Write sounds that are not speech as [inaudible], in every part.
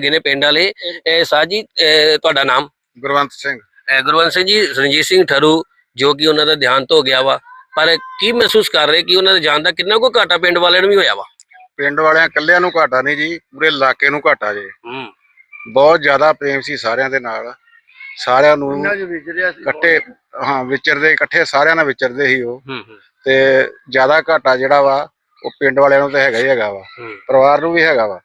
ਹੈਗੇ ਨੇ ਪਿੰਡ ਵਾਲੇ ਇਹ ਸਾਜੀ ਤੁਹਾਡਾ ਨਾਮ? ਗੁਰਵੰਤ ਸਿੰਘ। ਗੁਰਵੰਤ ਸਿੰਘ ਜੀ ਰਣਜੀਤ ਸਿੰਘ ਠਰੂ ਜੋ ਕਿ ਉਹਨਾਂ ਦਾ ਦੇਹਾਂਤ ਹੋ ਗਿਆ ਵਾ। ਪਰ ਕੀ ਮਹਿਸੂਸ ਕਰ ਰਹੇ ਕਿ ਉਹਨਾਂ ਦੇ ਜਾਣ ਦਾ ਕਿੰਨਾ ਕੋ ਘਾਟਾ ਪਿੰਡ ਵਾਲਿਆਂ ਨੂੰ ਵੀ ਹੋਇਆ ਵਾ? ਪਿੰਡ ਵਾਲਿਆਂ ਇਕੱਲਿਆਂ ਨੂੰ ਘਾਟਾ ਨਹੀਂ ਜੀ ਪੂਰੇ ਇਲਾਕੇ ਨੂੰ ਘਾਟਾ ਜੇ। ਹੂੰ ਬਹੁਤ ਜ਼ਿਆਦਾ ਪ੍ਰੇਮ ਸੀ ਸਾਰਿਆਂ ਦੇ ਨਾਲ। ਸਾਰਿਆਂ ਨੂੰ ਇਕੱਠੇ ਹਾਂ ਵਿਚਰਦੇ ਇਕੱਠੇ ਸਾਰਿਆਂ ਨਾਲ ਵਿਚਰਦੇ ਸੀ ਉਹ। ਤੇ ਜ਼ਿਆਦਾ ਘਾਟਾ ਜਿਹੜਾ ਵਾ ਉਹ ਪਿੰਡ ਵਾਲਿਆਂ ਨੂੰ ਤਾਂ ਹੈਗਾ ਹੀ ਹੈਗਾ ਵਾ। ਪਰਿਵਾਰ ਨੂੰ ਵੀ ਹੈਗਾ ਵਾ।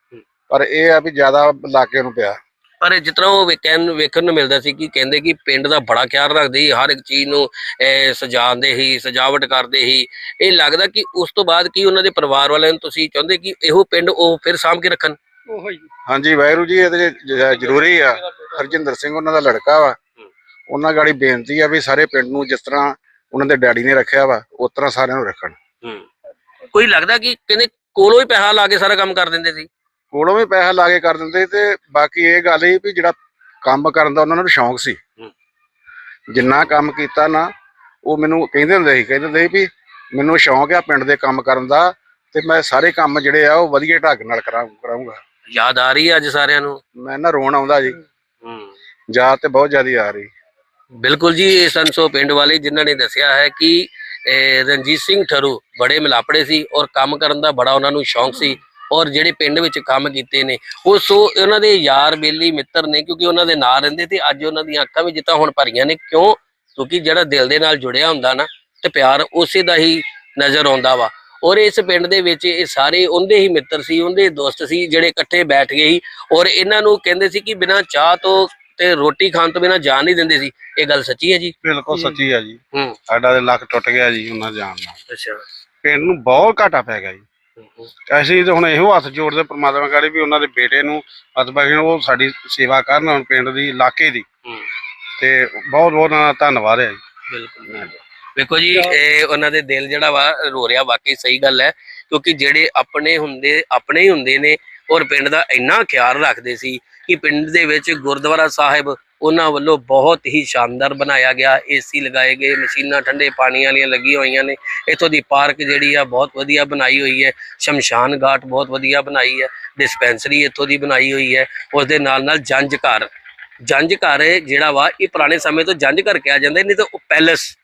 ਪਰ ਇਹ ਆ ਵੀ ਜ਼ਿਆਦਾ ਇਲਾਕੇ ਨੂੰ ਪਿਆ। ਪਰ ਜਿਸ ਤਰ੍ਹਾਂ ਉਹ ਵੇਖਣ ਨੂੰ ਵੇਖਣ ਨੂੰ ਮਿਲਦਾ ਸੀ ਕਿ ਕਹਿੰਦੇ ਕਿ ਪਿੰਡ ਦਾ ਬੜਾ ਖਿਆਲ ਰੱਖਦੇ ਸੀ ਹਰ ਇੱਕ ਚੀਜ਼ ਨੂੰ ਸਜਾਉਂਦੇ ਸੀ ਸਜਾਵਟ ਕਰਦੇ ਸੀ। ਇਹ ਲੱਗਦਾ ਕਿ ਉਸ ਤੋਂ ਬਾਅਦ ਕੀ ਉਹਨਾਂ ਦੇ ਪਰਿਵਾਰ ਵਾਲਿਆਂ ਨੂੰ ਤੁਸੀਂ ਚਾਹੁੰਦੇ ਕਿ ਇਹੋ ਪਿੰਡ ਉਹ ਫਿਰ ਸਾਂਭ ਕੇ ਰੱਖਣ? ਹਾਂਜੀ ਵਾਹਿਗੁਰੂ ਜੀ ਇਹਦੇ 'ਚ ਜ- ਜ਼ਰੂਰੀ ਆ। ਹਰਜਿੰਦਰ ਸਿੰਘ ਉਹਨਾਂ ਦਾ ਲੜਕਾ ਵਾ। ਉਹਨਾਂ ਗਾੜੀ ਬੇਨਤੀ ਆ ਵੀ ਸਾਰੇ ਪਿੰਡ ਨੂੰ ਜਿਸ ਤਰ੍ਹਾਂ ਉਹਨਾਂ ਦੇ ਡੈਡੀ ਨੇ ਰੱਖਿਆ ਵਾ ਉਸ ਤਰ੍ਹਾਂ ਸਾਰਿਆਂ ਨੂੰ ਰੱਖਣ। ਕੋਈ ਲੱਗਦਾ ਕਿ ਕਹਿੰਦੇ ਕੋਲੋਂ ਹੀ ਪੈਸਾ ਲਾ ਕੇ ਸਾਰਾ ਕੰਮ ਕਰ ਦਿੰਦੇ ਸੀ? ਕੋਲੋਂ ਵੀ ਪੈਸਾ ਲਾ ਕੇ ਕਰ ਦਿੰਦੇ ਤੇ ਬਾਕੀ ਇਹ ਗੱਲ ਸੀ ਵੀ ਜਿਹੜਾ ਕੰਮ ਕਰਨ ਦਾ ਉਹਨਾਂ ਨੂੰ ਸ਼ੌਂਕ ਸੀ। ਹੂੰ। ਜਿੰਨਾ ਕੰਮ ਕੀਤਾ ਨਾ ਉਹ ਮੈਨੂੰ ਕਹਿੰਦੇ ਹੁੰਦੇ ਸੀ ਕਹਿੰਦੇ ਹੁੰਦੇ ਸੀ ਵੀ ਮੈਨੂੰ ਸ਼ੌਂਕ ਆ ਪਿੰਡ ਦੇ ਕੰਮ ਕਰਨ ਦਾ ਤੇ ਮੈਂ ਸਾਰੇ ਕੰਮ ਜਿਹੜੇ ਆ ਉਹ ਵਧੀਆ ਢੰਗ ਨਾਲ ਕਰਾਂ ਕਰਾਂਗਾ ਯਾਦ ਆ ਰਹੀ ਹੈ ਅੱਜ ਸਾਰਿਆਂ ਨੂੰ? ਮੈਂ ਨਾ ਰੋਣ ਆਉਂਦਾ ਜੀ। ਯਾਦ ਤੇ ਬਹੁਤ ਜ਼ਿਆਦਾ ਆ ਰਹੀ। ਬਿਲਕੁਲ ਜੀ ਇਹ ਸੰਸੋ ਪਿੰਡ ਵਾਲੇ ਜਿਨ੍ਹਾਂ ਨੇ ਦੱਸਿਆ ਹੈ ਕਿ ਰਣਜੀਤ ਸਿੰਘ ਠਰੂ ਬੜੇ ਮਿਲਾਪੜੇ ਸੀ ਔਰ ਕੰਮ ਕਰਨ ਦਾ ਬੜਾ ਉਹਨਾਂ ਨੂੰ ਸ਼ੌਂਕ ਸੀ। ਔਰ ਜਿਹੜੇ ਪਿੰਡ ਵਿੱਚ ਕੰਮ ਕੀਤੇ ਨੇ ਉਹ ਸੋ ਉਹਨਾਂ ਦੇ ਯਾਰ ਬੇਲੀ ਮਿੱਤਰ ਨੇ ਕਿਉਂਕਿ ਉਹਨਾਂ ਦੇ ਨਾਲ ਰਹਿੰਦੇ ਤੇ ਅੱਜ ਉਹਨਾਂ ਦੀਆਂ ਅੱਖਾਂ ਵੀ ਜਿੱਤਾਂ ਹੁਣ ਭਰੀਆਂ ਨੇ ਕਿਉਂ? ਕਿਉਂਕਿ ਜਿਹੜਾ ਦਿਲ ਦੇ ਨਾਲ ਜੁੜਿਆ ਹੁੰਦਾ ਨਾ ਤੇ ਪਿਆਰ ਉਸੇ ਦਾ ਹੀ ਨਜ਼ਰ ਆਉਂਦਾ ਵਾ। ਔਰ ਇਸ ਪਿੰਡ ਦੇ ਵਿੱਚ ਇਹ ਸਾਰੇ ਉਹਦੇ ਹੀ ਮਿੱਤਰ ਸੀ ਉਹਦੇ ਦੋਸਤ ਸੀ ਜਿਹੜੇ ਇਕੱਠੇ ਬੈਠ ਗਏ ਸੀ ਔਰ ਇਹਨਾਂ ਨੂੰ ਕਹਿੰਦੇ ਸੀ ਕਿ ਬਿਨਾਂ ਚਾਹ ਤੋਂ ਤੇ ਰੋਟੀ ਖਾਣ ਤੋਂ ਬਿਨਾਂ ਜਾਣ ਨਹੀਂ ਦਿੰਦੇ ਸੀ। ਇਹ ਗੱਲ ਸੱਚੀ ਹੈ ਜੀ? ਬਿਲਕੁਲ ਸੱਚੀ ਆ ਜੀ। ਹੂੰ। ਸਾਡਾ ਤੇ ਲੱਕ ਟੁੱਟ ਗਿਆ ਜੀ ਉਹਨਾਂ ਜਾਣ ਨਾਲ। ਅੱਛਾ। ਪਿੰਡ ਨੂੰ ਬਹੁਤ ਘਾਟਾ ਪੈ ਗਿਆ ਜੀ। ਅਸੀਂ ਤਾਂ ਹੁਣ ਇਹੋ ਹੱਥ ਜੋੜਦੇ ਪ੍ਰਮਾਤਮਾ ਕਰੇ ਵੀ ਉਹਨਾਂ ਦੇ ਬੇਟੇ ਨੂੰ ਅਤਬਾ ਉਹ ਸਾਡੀ ਸੇਵਾ ਕਰਨ ਹੁਣ ਪਿੰਡ ਦੀ ਇਲਾਕੇ ਦੀ। ਤੇ ਬਹੁਤ ਬਹੁਤ ਉਹਨਾਂ ਦਾ ਧੰਨਵਾਦ ਹੈ ਜੀ। ਬਿਲਕੁਲ। ਵੇਖੋ ਜੀ ਇਹ ਉਹਨਾਂ ਦੇ ਦਿਲ ਜਿਹੜਾ ਵਾ ਰੋ ਰਿਹਾ ਵਾਕਈ ਸਹੀ ਗੱਲ ਹੈ ਕਿਉਂਕਿ ਜਿਹੜੇ ਆਪਣੇ ਹੁੰਦੇ ਆਪਣੇ ਹੀ ਹੁੰਦੇ ਨੇ ਔਰ ਪਿੰਡ ਦਾ ਇੰਨਾ ਖਿਆਲ ਰੱਖਦੇ ਸੀ ਕਿ ਪਿੰਡ ਦੇ ਵਿੱਚ ਗੁਰਦੁਆਰਾ ਸਾਹਿਬ ਉਹਨਾਂ ਵੱਲੋਂ ਬਹੁਤ ਹੀ ਸ਼ਾਨਦਾਰ ਬਣਾਇਆ ਗਿਆ। ਏਸੀ ਲਗਾਏ ਗਏ, ਮਸ਼ੀਨਾਂ ਠੰਡੇ ਪਾਣੀ ਵਾਲੀਆਂ ਲੱਗੀਆਂ ਹੋਈਆਂ ਨੇ। ਇੱਥੋਂ ਦੀ ਪਾਰਕ ਜਿਹੜੀ ਆ, ਬਹੁਤ ਵਧੀਆ ਬਣਾਈ ਹੋਈ ਹੈ। ਸ਼ਮਸ਼ਾਨ ਘਾਟ ਬਹੁਤ ਵਧੀਆ ਬਣਾਈ ਹੈ। ਡਿਸਪੈਂਸਰੀ ਇੱਥੋਂ ਦੀ ਬਣਾਈ ਹੋਈ ਹੈ। ਉਸ ਦੇ ਨਾਲ ਨਾਲ ਜੰਜ ਘਰ ਜੰਜ ਘਰ ਜਿਹੜਾ ਵਾ, ਇਹ ਪੁਰਾਣੇ ਸਮੇਂ ਤੋਂ ਜੰਜ ਘਰ ਕਿਹਾ ਜਾਂਦਾ, ਨਹੀਂ ਤਾਂ ਉਹ ਪੈਲਸ।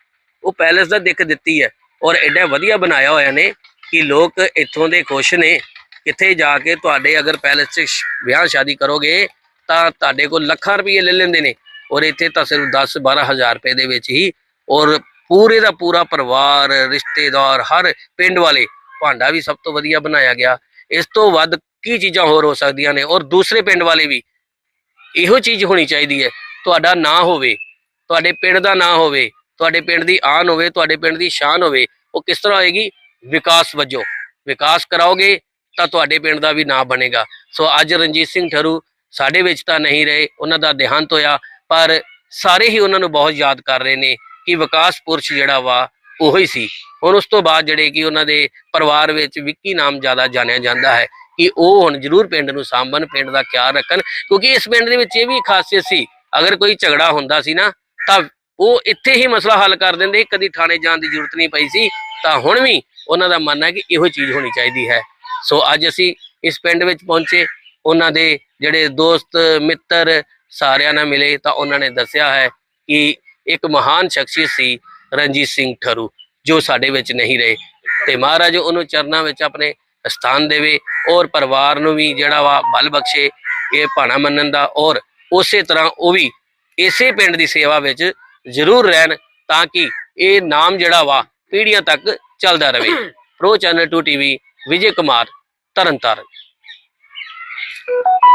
ਉਹ ਪੈਲਸ ਦਾ ਦਿੱਖ ਦਿੱਤੀ ਹੈ। ਔਰ ਐਡਾ ਵਧੀਆ ਬਣਾਇਆ ਹੋਇਆ ਨੇ ਕਿ ਲੋਕ ਇੱਥੋਂ ਦੇ ਖੁਸ਼ ਨੇ। ਕਿੱਥੇ ਜਾ ਕੇ ਤੁਹਾਡੇ ਅਗਰ ਪੈਲਸ 'ਚ ਵਿਆਹ ਸ਼ਾਦੀ ਕਰੋਗੇ ਤਾਂ ਤੁਹਾਡੇ ਕੋਲ ਲੱਖਾਂ ਰੁਪਏ ਲੈ ਲੈਂਦੇ ਨੇ। ਔਰ ਇੱਥੇ ਤਾਂ ਸਿਰਫ 10 12 ਹਜ਼ਾਰ ਰੁਪਏ ਦੇ ਵਿੱਚ ਹੀ ਔਰ ਪੂਰੇ ਦਾ ਪੂਰਾ ਪਰਿਵਾਰ, ਰਿਸ਼ਤੇਦਾਰ, ਹਰ ਪਿੰਡ ਵਾਲੇ ਭਾਂਡਾ ਵੀ ਸਭ ਤੋਂ ਵਧੀਆ ਬਣਾਇਆ ਗਿਆ। ਇਸ ਤੋਂ ਵੱਧ ਕੀ ਚੀਜ਼ਾਂ ਹੋਰ ਹੋ ਸਕਦੀਆਂ ਨੇ? ਔਰ ਦੂਸਰੇ ਪਿੰਡ ਵਾਲੇ ਵੀ ਇਹੋ ਚੀਜ਼ ਹੋਣੀ ਚਾਹੀਦੀ ਹੈ। ਤੁਹਾਡਾ ਨਾਂ ਹੋਵੇ, ਤੁਹਾਡੇ ਪਿੰਡ ਦਾ ਨਾਂ ਹੋਵੇ, ਤੁਹਾਡੇ ਪਿੰਡ ਦੀ ਆਨ ਹੋਵੇ, ਤੁਹਾਡੇ ਪਿੰਡ ਦੀ ਸ਼ਾਨ ਹੋਵੇ, ਉਹ ਕਿਸ ਤਰ੍ਹਾਂ ਹੋਏਗੀ? ਵਿਕਾਸ ਵਜੋਂ। ਵਿਕਾਸ ਕਰਾਓਗੇ ਤਾਂ ਤੁਹਾਡੇ ਪਿੰਡ ਦਾ ਵੀ ਨਾਂ ਬਣੇਗਾ। ਸੋ ਅੱਜ ਰਣਜੀਤ ਸਿੰਘ ਠਰੂ ਸਾਡੇ ਵਿੱਚ ਤਾਂ ਨਹੀਂ ਰਹੇ, ਉਹਨਾਂ ਦਾ ਦੇਹਾਂਤ ਹੋਇਆ, ਪਰ ਸਾਰੇ ਹੀ ਉਹਨਾਂ ਨੂੰ ਬਹੁਤ ਯਾਦ ਕਰ ਰਹੇ ਨੇ ਕਿ ਵਿਕਾਸ ਪੁਰਸ਼ ਜਿਹੜਾ ਵਾ, ਉਹੋ ਹੀ ਸੀ। ਹੁਣ ਉਸ ਤੋਂ ਬਾਅਦ ਜਿਹੜੇ ਕਿ ਉਹਨਾਂ ਦੇ ਪਰਿਵਾਰ ਵਿੱਚ ਵਿੱਕੀ ਨਾਮ ਜ਼ਿਆਦਾ ਜਾਣਿਆ ਜਾਂਦਾ ਹੈ ਕਿ ਉਹ ਹੁਣ ਜ਼ਰੂਰ ਪਿੰਡ ਨੂੰ ਸਾਂਭਣ, ਪਿੰਡ ਦਾ ਖਿਆਲ ਰੱਖਣ, ਕਿਉਂਕਿ ਇਸ ਪਿੰਡ ਦੇ ਵਿੱਚ ਇਹ ਵੀ ਖਾਸੀਅਤ ਸੀ, ਅਗਰ ਕੋਈ ਝਗੜਾ ਹੁੰਦਾ ਸੀ ਨਾ, ਤਾਂ ਉਹ ਇੱਥੇ ਹੀ ਮਸਲਾ ਹੱਲ ਕਰ ਦਿੰਦੇ, ਕਦੀ ਥਾਣੇ ਜਾਣ ਦੀ ਜ਼ਰੂਰਤ ਨਹੀਂ ਪਈ ਸੀ, ਤਾਂ ਹੁਣ ਵੀ ਉਹਨਾਂ ਦਾ ਮੰਨਣਾ ਹੈ ਕਿ ਇਹੋ ਚੀਜ਼ ਹੋਣੀ ਚਾਹੀਦੀ ਹੈ। ਸੋ ਅੱਜ ਅਸੀਂ ਇਸ ਪਿੰਡ ਵਿੱਚ ਪਹੁੰਚੇ ਉਹਨਾਂ ਦੇ ਜਿਹੜੇ ਦੋਸਤ, ਮਿੱਤਰ ਸਾਰਿਆਂ ਨਾਲ ਮਿਲੇ ਤਾਂ ਉਹਨਾਂ ਨੇ ਦੱਸਿਆ ਹੈ ਕਿ ਇੱਕ ਮਹਾਨ ਸ਼ਖਸੀਅਤ ਸੀ ਰਣਜੀਤ ਸਿੰਘ ਠਰੂ, ਜੋ ਸਾਡੇ ਵਿੱਚ ਨਹੀਂ ਰਹੇ। ਤੇ ਮਹਾਰਾਜ ਉਹਨੂੰ ਚਰਨਾਂ ਵਿੱਚ ਆਪਣੇ ਸਥਾਨ ਦੇਵੇ ਔਰ ਪਰਿਵਾਰ ਨੂੰ ਵੀ ਜਿਹੜਾ ਵਾ ਬਲ ਬਖਸ਼ੇ, ਇਹ ਭਾਣਾ ਮੰਨਣ ਦਾ ਔਰ ਉਸੇ ਤਰ੍ਹਾਂ ਉਹ ਵੀ ਇਸੇ ਪਿੰਡ ਦੀ ਸੇਵਾ ਵਿੱਚ ਜ਼ਰੂਰ ਰਹਿਣ ਤਾਂ ਕਿ ਇਹ ਨਾਮ ਜਿਹੜਾ ਵਾ ਪੀੜ੍ਹੀਆਂ ਤੱਕ ਚੱਲਦਾ ਰਹੇ। Pro channel 2 TV Vijay Kumar, Tarn Taran. Thank [laughs] you.